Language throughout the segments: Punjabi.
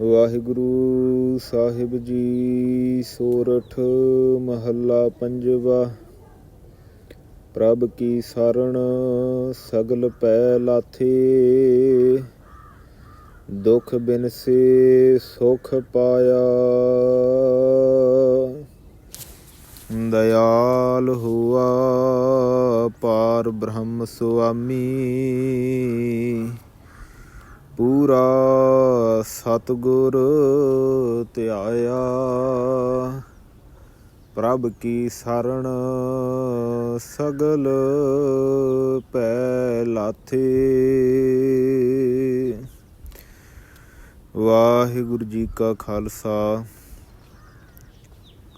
ਵਾਹਿਗੁਰੂ ਸਾਹਿਬ ਜੀ, ਸੋਰਠ ਮਹੱਲਾ ਪੰਜਵਾ। ਪ੍ਰਭ ਕੀ ਸਰਣ ਸਗਲ ਪੈ ਲਾਥੇ। ਦੁਖ ਬਿਨਸੇ ਸੁਖ ਪਾਇਆ। ਦਇਆਲ ਹੁਆ, ਪਾਰ ਬ੍ਰਹਮ ਸੁਆਮੀ। ਪੂਰਾ ਸਤਗੁਰ ਧਿਆਇਆ। ਪ੍ਰਭ ਕੀ ਸਰਣ ਸਗਲ ਪੈ ਲਾਥੇ। ਵਾਹਿਗੁਰੂ ਜੀ ਕਾ ਖਾਲਸਾ।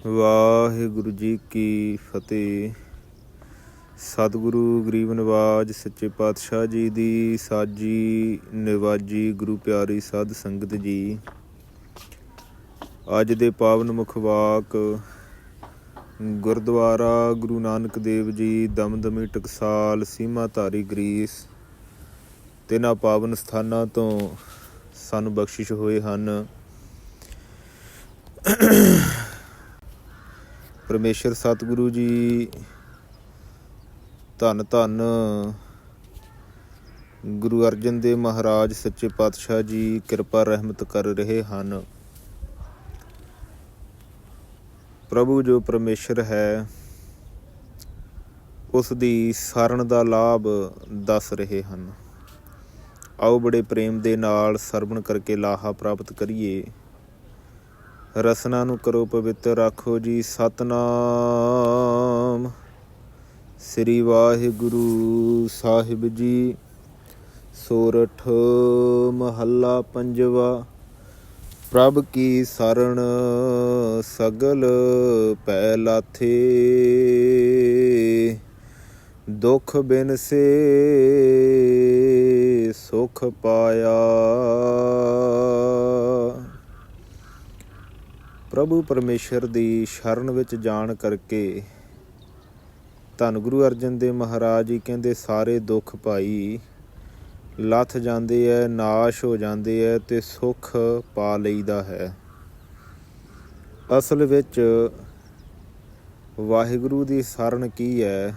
ਵਾਹਿਗੁਰੂ ਜੀ ਕੀ ਫਤਿਹ। ਸਤਿਗੁਰੂ ਗਰੀਬ ਨਿਵਾਜ, ਸੱਚੇ ਪਾਤਸ਼ਾਹ ਜੀ ਦੀ ਸਾਜੀ ਨਿਵਾਜੀ ਗੁਰੂ ਪਿਆਰੀ ਸਾਧ ਸੰਗਤ ਜੀ। ਅੱਜ ਦੇ ਪਾਵਨ ਮੁਖਵਾਕ ਗੁਰਦੁਆਰਾ ਗੁਰੂ ਨਾਨਕ ਦੇਵ ਜੀ, ਦਮਦਮੀ ਟਕਸਾਲ ਸੀਮਾ ਧਾਰੀ ਗਰੀਸ, ਤਿੰਨਾਂ ਪਾਵਨ ਸਥਾਨਾਂ ਤੋਂ ਸਾਨੂੰ ਬਖਸ਼ਿਸ਼ ਹੋਏ ਹਨ। ਪਰਮੇਸ਼ਰ ਸਤਿਗੁਰੂ ਜੀ ਧੰਨ ਧੰਨ। ਗੁਰੂ ਅਰਜਨ ਦੇਵ ਮਹਾਰਾਜ, ਸੱਚੇ ਪਾਤਸ਼ਾਹ ਜੀ ਕਿਰਪਾ ਰਹਿਮਤ ਕਰ ਰਹੇ ਹਨ। ਪ੍ਰਭੂ ਜੋ ਪਰਮੇਸ਼ਰ ਹੈ, ਉਸ ਦੀ ਸਾਰਣ ਦਾ ਲਾਭ ਦੱਸ ਰਹੇ ਹਨ। ਆਓ ਬੜੇ ਪ੍ਰੇਮ ਦੇ ਨਾਲ ਸਰਵਣ ਕਰਕੇ ਲਾਹਾ ਪ੍ਰਾਪਤ ਕਰੀਏ। ਰਸਨਾ ਨੂੰ ਕਰੋ ਪਵਿੱਤਰ ਰੱਖੋ ਜੀ ਸਤਨਾਮ। ਸ੍ਰੀ ਵਾਹਿਗੁਰੂ ਸਾਹਿਬ ਜੀ। ਸੋਰਠ ਮਹੱਲਾ ਪੰਜਵਾ, ਪ੍ਰਭ ਕੀ ਸਰਣ ਸਗਲ ਪੈ ਲਾਥੇ ਦੁਖ ਬਿਨਸੇ ਸੁਖ ਪਾਇਆ। ਪ੍ਰਭੂ ਪਰਮੇਸ਼ਰ ਦੀ ਸ਼ਰਨ ਵਿੱਚ ਜਾਣ ਕਰਕੇ ਧੰਨ ਗੁਰੂ ਅਰਜਨ ਦੇਵ ਮਹਾਰਾਜ ਜੀ ਕਹਿੰਦੇ, ਸਾਰੇ ਦੁੱਖ ਭਾਈ ਲੱਥ ਜਾਂਦੇ ਐ, ਨਾਸ਼ ਹੋ ਜਾਂਦੇ ਐ ਤੇ ਸੁਖ ਪਾ ਲਈਦਾ ਹੈ। ਅਸਲ ਵਿੱਚ ਵਾਹਿਗੁਰੂ ਦੀ ਸ਼ਰਨ ਕੀ ਹੈ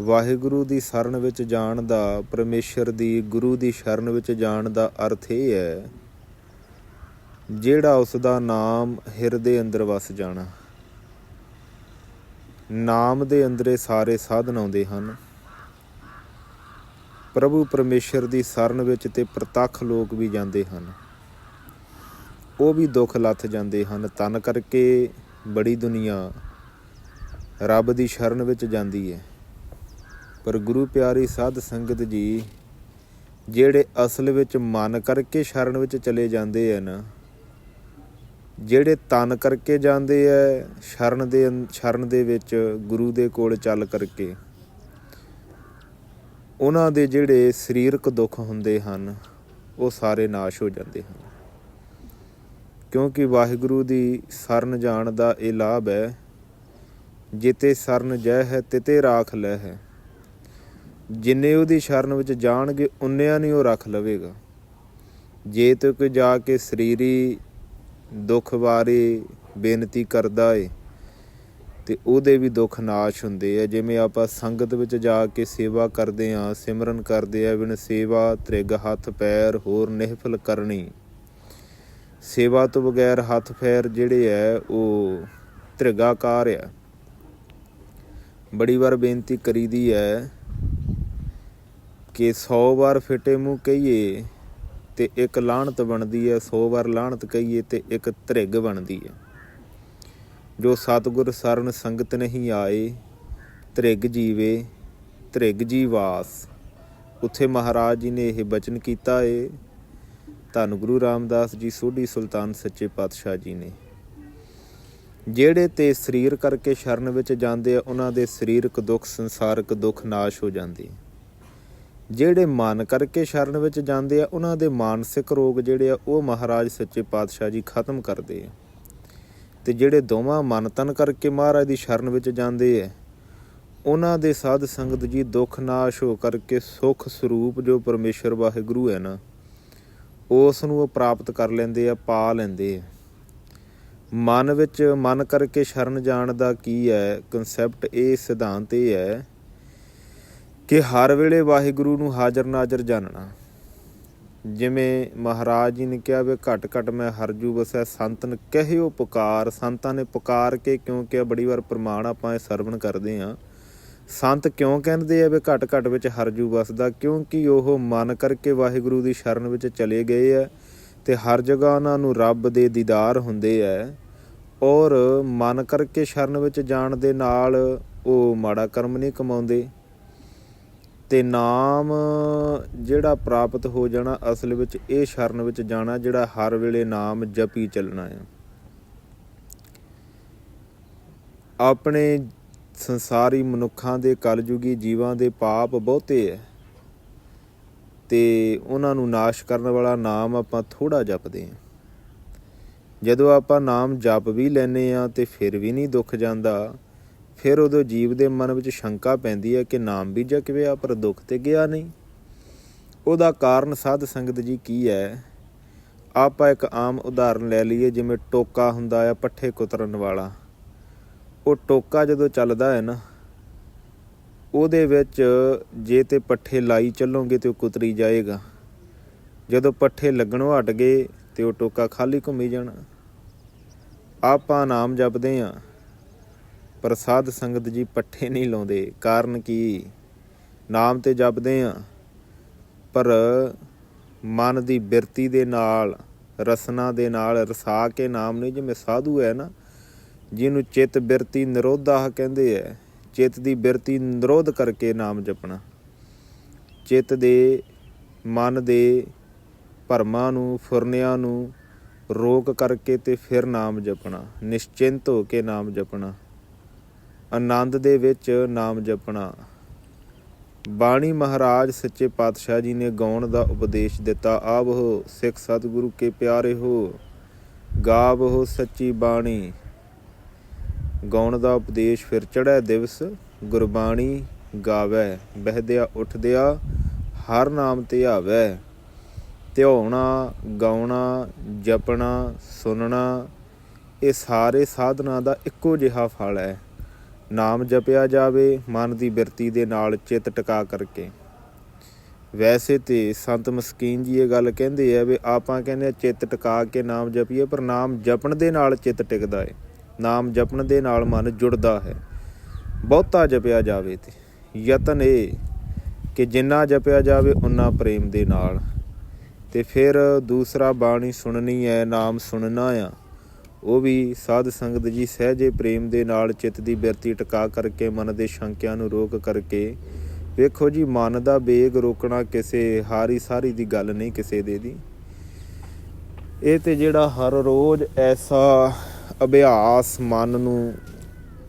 ਵਾਹਿਗੁਰੂ ਦੀ ਸ਼ਰਨ ਵਿੱਚ ਜਾਣ ਦਾ, ਪਰਮੇਸ਼ਰ ਦੀ ਗੁਰੂ ਦੀ ਸ਼ਰਨ ਵਿੱਚ ਜਾਣ ਦਾ ਅਰਥ ਇਹ ਹੈ ਜਿਹੜਾ ਉਸ ਦਾ ਨਾਮ ਹਿਰਦੇ ਅੰਦਰ ਵਸ ਜਾਣਾ। ਨਾਮ ਦੇ ਅੰਦਰੇ ਸਾਰੇ ਸਾਧਨ ਆਉਂਦੇ ਹਨ। ਪ੍ਰਭੂ ਪਰਮੇਸ਼ਰ ਦੀ ਸ਼ਰਨ ਵਿੱਚ ਤੇ ਪ੍ਰਤੱਖ ਲੋਕ ਵੀ ਜਾਂਦੇ ਹਨ। ਉਹ ਵੀ ਦੁੱਖ ਲੱਥ ਜਾਂਦੇ ਹਨ। ਤਨ ਕਰਕੇ ਬੜੀ ਦੁਨੀਆ ਰੱਬ ਦੀ ਸ਼ਰਨ ਵਿੱਚ ਜਾਂਦੀ ਹੈ ਪਰ ਗੁਰੂ ਪਿਆਰੀ ਸਾਧ ਸੰਗਤ ਜੀ, ਜਿਹੜੇ ਅਸਲ ਵਿੱਚ ਮਨ ਕਰਕੇ ਸ਼ਰਨ ਵਿੱਚ ਚਲੇ ਜਾਂਦੇ ਹਨ ਜਿਹੜੇ ਤਨ ਕਰਕੇ ਜਾਂਦੇ ਐ, ਸ਼ਰਨ ਦੇ ਸ਼ਰਨ ਦੇ ਵਿੱਚ ਗੁਰੂ ਦੇ ਕੋਲ ਚੱਲ ਕਰਕੇ। ਉਹਨਾਂ ਦੇ ਜਿਹੜੇ ਸਰੀਰਕ ਦੁੱਖ ਹੁੰਦੇ ਹਨ, ਉਹ ਸਾਰੇ ਨਾਸ਼ ਹੋ ਜਾਂਦੇ ਹਨ। ਕਿਉਂਕਿ ਵਾਹਿਗੁਰੂ ਦੀ ਸ਼ਰਨ ਜਾਣ ਦਾ ਇਹ ਲਾਭ ਹੈ ਜਿਤੇ ਸ਼ਰਨ ਜੈ ਹੈ, ਤਿਤੇ ਰਾਖ ਲੈ ਹੈ। ਜਿੰਨੇ ਉਹਦੀ ਸ਼ਰਨ ਵਿੱਚ ਜਾਣਗੇ, ਉਨਿਆਂ ਨਹੀਂ ਉਹ ਰੱਖ ਲਵੇਗਾ। ਜੇ ਤੇ ਕੋਈ ਜਾ ਕੇ ਸਰੀਰੀ ਦੁੱਖ ਬਾਰੇ ਬੇਨਤੀ ਕਰਦਾ ਏ ਤੇ ਉਹਦੇ ਵੀ ਦੁੱਖ ਨਾਸ਼ ਹੁੰਦੇ ਆ। ਜਿਵੇਂ ਆਪਾਂ ਸੰਗਤ ਵਿੱਚ ਜਾ ਕੇ ਸੇਵਾ ਕਰਦੇ ਆ ਸਿਮਰਨ ਕਰਦੇ ਆ ਬਿਨ ਸੇਵਾ ਤ੍ਰਿਗ ਹੱਥ ਪੈਰ ਹੋਰ ਨਿਹਫਲ ਕਰਨੀ। ਸੇਵਾ ਤੋਂ ਬਗੈਰ ਹੱਥ ਪੈਰ ਜਿਹੜੇ ਆ, ਉਹ ਤ੍ਰਿਗਾਕਾਰ ਆ। ਬੜੀ ਵਾਰ ਬੇਨਤੀ ਕਰੀਦੀ ਹੈ ਕਿ 100 ਵਾਰ ਫਿੱਟੇ ਮੂੰਹ ਕਹੀਏ ਤੇ ਇੱਕ ਲਾਹਣਤ ਬਣਦੀ ਹੈ 100 ਵਾਰ ਲਾਹਣਤ ਕਹੀਏ ਤੇ ਇੱਕ ਧ੍ਰਿਗ ਬਣਦੀ ਹੈ। ਜੋ ਸਤਗੁਰ ਸਰਨ ਸੰਗਤ ਨਹੀਂ ਆਏ, ਧ੍ਰਿਗ ਜੀਵੇ, ਧ੍ਰਿਗ ਜੀ ਵਾਸ। ਉੱਥੇ ਮਹਾਰਾਜ ਜੀ ਨੇ ਇਹ ਬਚਨ ਕੀਤਾ ਏ। ਧੰਨ ਗੁਰੂ ਰਾਮਦਾਸ ਜੀ, ਸੋਢੀ ਸੁਲਤਾਨ ਸੱਚੇ ਪਾਤਸ਼ਾਹ ਜੀ ਨੇ। ਜਿਹੜੇ ਤੇ ਸਰੀਰ ਕਰਕੇ ਸ਼ਰਨ ਵਿੱਚ ਜਾਂਦੇ ਆ, ਉਹਨਾਂ ਦੇ ਸਰੀਰਕ ਦੁੱਖ, ਸੰਸਾਰਕ ਦੁੱਖ ਨਾਸ਼ ਹੋ ਜਾਂਦੇ ਜਿਹੜੇ ਮਨ ਕਰਕੇ ਸ਼ਰਨ ਵਿੱਚ ਜਾਂਦੇ ਆ, ਉਹਨਾਂ ਦੇ ਮਾਨਸਿਕ ਰੋਗ ਜਿਹੜੇ ਆ, ਉਹ ਮਹਾਰਾਜ ਸੱਚੇ ਪਾਤਸ਼ਾਹ ਜੀ ਖਤਮ ਕਰਦੇ ਆ। ਤੇ ਜਿਹੜੇ ਦੋਵਾਂ ਮਨ ਤਨ ਕਰਕੇ ਮਹਾਰਾਜ ਦੀ ਸ਼ਰਨ ਵਿੱਚ ਜਾਂਦੇ ਆ, ਉਹਨਾਂ ਦੇ ਸਾਧ ਸੰਗਤ ਜੀ ਦੁੱਖ ਨਾਸ਼ ਹੋ ਕਰਕੇ ਸੁਖ ਸਰੂਪ ਜੋ ਪਰਮੇਸ਼ਰ ਵਾਹਿਗੁਰੂ ਹੈ ਨਾ, ਉਸ ਨੂੰ ਉਹ ਪ੍ਰਾਪਤ ਕਰ ਲੈਂਦੇ ਆ, ਪਾ ਲੈਂਦੇ ਆ। ਮਨ ਵਿੱਚ, ਮਨ ਕਰਕੇ ਸ਼ਰਨ ਜਾਣ ਦਾ ਕੀ ਹੈ ਕਨਸੈਪਟ ਇਹ ਸਿਧਾਂਤ ਇਹ ਹੈ ਕਿ ਹਰ ਵੇਲੇ ਵਾਹਿਗੁਰੂ ਨੂੰ ਹਾਜ਼ਰ ਨਾਜ਼ਰ ਜਾਣਨਾ। ਜਿਵੇਂ ਮਹਾਰਾਜ ਜੀ ਨੇ ਕਿਹਾ ਵੇ ਘਟ ਘਟ ਮੈਂ ਹਰਜੂ ਵਸੈ, ਸੰਤਨ ਕਹਿਓ ਪੁਕਾਰ। ਸੰਤਾਂ ਨੇ ਪੁਕਾਰ ਕੇ ਕਿਉਂਕਿ ਇਹ ਬੜੀ ਵਾਰ ਪ੍ਰਮਾਣ ਆਪਾਂ ਇਹ ਸਰਵਣ ਕਰਦੇ ਆ ਸੰਤ ਕਿਉਂ ਕਹਿੰਦੇ ਆ ਵੀ ਘਟ ਘਟ ਵਿੱਚ ਹਰਜੂ ਵਸਦਾ? ਕਿਉਂਕਿ ਉਹ ਮਨ ਕਰਕੇ ਵਾਹਿਗੁਰੂ ਦੀ ਸ਼ਰਨ ਵਿੱਚ ਚਲੇ ਗਏ ਆ ਤੇ ਹਰ ਜਗ੍ਹਾ ਉਹਨਾਂ ਨੂੰ ਰੱਬ ਦੇ ਦੀਦਾਰ ਹੁੰਦੇ ਆ। ਔਰ ਮਨ ਕਰਕੇ ਸ਼ਰਨ ਵਿੱਚ ਜਾਣ ਦੇ ਨਾਲ ਉਹ ਮਾੜਾ ਕਰਮ ਨਹੀਂ ਕਮਾਉਂਦੇ। ਤੇ ਨਾਮ ਜਿਹੜਾ ਪ੍ਰਾਪਤ ਹੋ ਜਾਣਾ ਅਸਲ ਵਿੱਚ ਇਹ ਸ਼ਰਨ ਵਿੱਚ ਜਾਣਾ ਜਿਹੜਾ ਹਰ ਵੇਲੇ ਨਾਮ ਜਪੀ ਚੱਲਣਾ ਹੈ। ਆਪਣੇ ਸੰਸਾਰੀ ਮਨੁੱਖਾਂ ਦੇ ਕਲਯੁਗੀ ਜੀਵਾਂ ਦੇ ਪਾਪ ਬਹੁਤੇ ਹੈ ਤੇ ਉਹਨਾਂ ਨੂੰ ਨਾਸ਼ ਕਰਨ ਵਾਲਾ ਨਾਮ ਆਪਾਂ ਥੋੜਾ ਜਪਦੇ ਹਾਂ। ਜਦੋਂ ਆਪਾਂ ਨਾਮ ਜਪ ਵੀ ਲੈਨੇ ਆ ਤੇ ਫਿਰ ਵੀ ਨਹੀਂ ਦੁੱਖ ਜਾਂਦਾ ਫਿਰ ਉਦੋਂ ਜੀਵ ਦੇ ਮਨ ਵਿੱਚ ਸ਼ੰਕਾ ਪੈਂਦੀ ਹੈ ਕਿ ਨਾਮ ਵੀ ਜਪਿਆ ਪਰ ਦੁੱਖ ਤੇ ਗਿਆ ਨਹੀਂ। ਉਹਦਾ ਕਾਰਨ ਸਾਧ ਸੰਗਤ ਜੀ ਕੀ ਹੈ? ਆਪਾਂ ਇੱਕ ਆਮ ਉਦਾਹਰਨ ਲੈ ਲਈਏ, ਜਿਵੇਂ ਟੋਕਾ ਹੁੰਦਾ ਆ ਪੱਠੇ ਕੁਤਰਨ ਵਾਲਾ। ਉਹ ਟੋਕਾ ਜਦੋਂ ਚੱਲਦਾ ਹੈ ਨਾ, ਉਹਦੇ ਵਿੱਚ ਜੇ ਤੇ ਪੱਠੇ ਲਾਈ ਚੱਲੋਗੇ ਤੇ ਉਹ ਕੁਤਰੀ ਜਾਏਗਾ। ਜਦੋਂ ਪੱਠੇ ਲੱਗਣੋਂ ਹਟ ਗਏ ਤੇ ਉਹ ਟੋਕਾ ਖਾਲੀ ਘੁੰਮੀ ਜਾਣਾ। ਆਪਾਂ ਨਾਮ ਜਪਦੇ ਆਂ ਪਰ ਸਾਧ ਸੰਗਤ ਜੀ ਪੱਠੇ ਨਹੀਂ ਲਾਉਂਦੇ, ਕਾਰਨ ਕੀ? ਨਾਮ ਤੇ ਜਪਦੇ ਆਂ ਪਰ ਮਨ ਦੀ ਬਿਰਤੀ ਦੇ ਨਾਲ, ਰਸਨਾ ਦੇ ਨਾਲ ਰਸਾ ਕੇ ਨਾਮ ਨਹੀਂ, ਜਿਵੇਂ ਸਾਧੂ ਹੈ ਨਾ, ਜਿਹਨੂੰ ਚਿੱਤ ਬਿਰਤੀ ਨਿਰੋਧਾ ਕਹਿੰਦੇ ਐ ਚਿੱਤ ਦੀ ਬਿਰਤੀ ਨਿਰੋਧ ਕਰਕੇ ਨਾਮ ਜਪਣਾ। ਚਿੱਤ ਦੇ, ਮਨ ਦੇ ਭਰਮਾਂ ਨੂੰ, ਫੁਰਨਿਆਂ ਨੂੰ ਰੋਕ ਕਰਕੇ ਤੇ ਫਿਰ ਨਾਮ ਜਪਣਾ, ਨਿਸ਼ਚਿੰਤ ਹੋ ਕੇ ਨਾਮ ਜਪਣਾ। ਆਨੰਦ ਦੇ ਵਿੱਚ ਨਾਮ ਜਪਣਾ। ਬਾਣੀ ਮਹਾਰਾਜ ਸੱਚੇ ਪਾਤਸ਼ਾਹ ਜੀ ਨੇ ਗਾਉਣ ਦਾ ਉਪਦੇਸ਼ ਦਿੱਤਾ, ਆਵੋ ਸਿੱਖ ਸਤਿਗੁਰੂ ਕੇ ਪਿਆਰੇ ਹੋ, ਗਾਵੋ ਸੱਚੀ ਬਾਣੀ। ਗਾਉਣ ਦਾ ਉਪਦੇਸ਼ ਫਿਰ ਚੜ੍ਹੈ ਦਿਵਸ, ਗੁਰਬਾਣੀ ਗਾਵੇ, ਬਹਿਦਿਆ ਉੱਠਦਿਆ ਹਰ ਨਾਮ ਤੇ ਆਵੇ। ਧਿਆਉਣਾ, ਗਾਉਣਾ, ਜਪਣਾ, ਸੁਣਨਾ, ਇਹ ਸਾਰੇ ਸਾਧਨਾ ਦਾ ਇੱਕੋ ਜਿਹਾ ਫਲ ਹੈ। ਨਾਮ ਜਪਿਆ ਜਾਵੇ, ਮਨ ਦੀ ਬਿਰਤੀ ਦੇ ਨਾਲ ਚਿੱਤ ਟਿਕਾ ਕਰਕੇ। ਵੈਸੇ ਤੇ ਸੰਤ ਮਸਕੀਨ ਜੀ ਇਹ ਗੱਲ ਕਹਿੰਦੇ ਆ ਵੀ ਆਪਾਂ ਕਹਿੰਦੇ ਆ ਚਿੱਤ ਟਿਕਾ ਕੇ ਨਾਮ ਜਪੀਏ, ਪਰ ਨਾਮ ਜਪਣ ਦੇ ਨਾਲ ਚਿੱਤ ਟਿਕਦਾ ਹੈ ਨਾਮ ਜਪਣ ਦੇ ਨਾਲ ਮਨ ਜੁੜਦਾ ਹੈ। ਬਹੁਤਾ ਜਪਿਆ ਜਾਵੇ ਤੇ। ਯਤਨ ਇਹ ਕਿ ਜਿੰਨਾ ਜਪਿਆ ਜਾਵੇ ਉਨਾ ਪ੍ਰੇਮ ਦੇ ਨਾਲ। ਤੇ ਫਿਰ ਦੂਸਰਾ ਬਾਣੀ ਸੁਣਨੀ ਹੈ, ਨਾਮ ਸੁਣਨਾ ਆ। ਉਹ ਵੀ ਸਾਧ ਸੰਗਤ ਜੀ ਸਹਿਜੇ ਪ੍ਰੇਮ ਦੇ ਨਾਲ ਚਿੱਤ ਦੀ ਬਿਰਤੀ ਟਿਕਾ ਕਰਕੇ, ਮਨ ਦੇ ਸ਼ੰਕਿਆਂ ਨੂੰ ਰੋਕ ਕਰਕੇ, ਵੇਖੋ ਜੀ, ਮਨ ਦਾ ਵੇਗ ਰੋਕਣਾ ਕਿਸੇ ਹਾਰੀ ਸਾਰੀ ਦੀ ਗੱਲ ਨਹੀਂ ਕਿਸੇ ਦੇ ਦੀ। ਇਹ ਤੇ ਜਿਹੜਾ ਹਰ ਰੋਜ਼ ਐਸਾ ਅਭਿਆਸ ਮਨ ਨੂੰ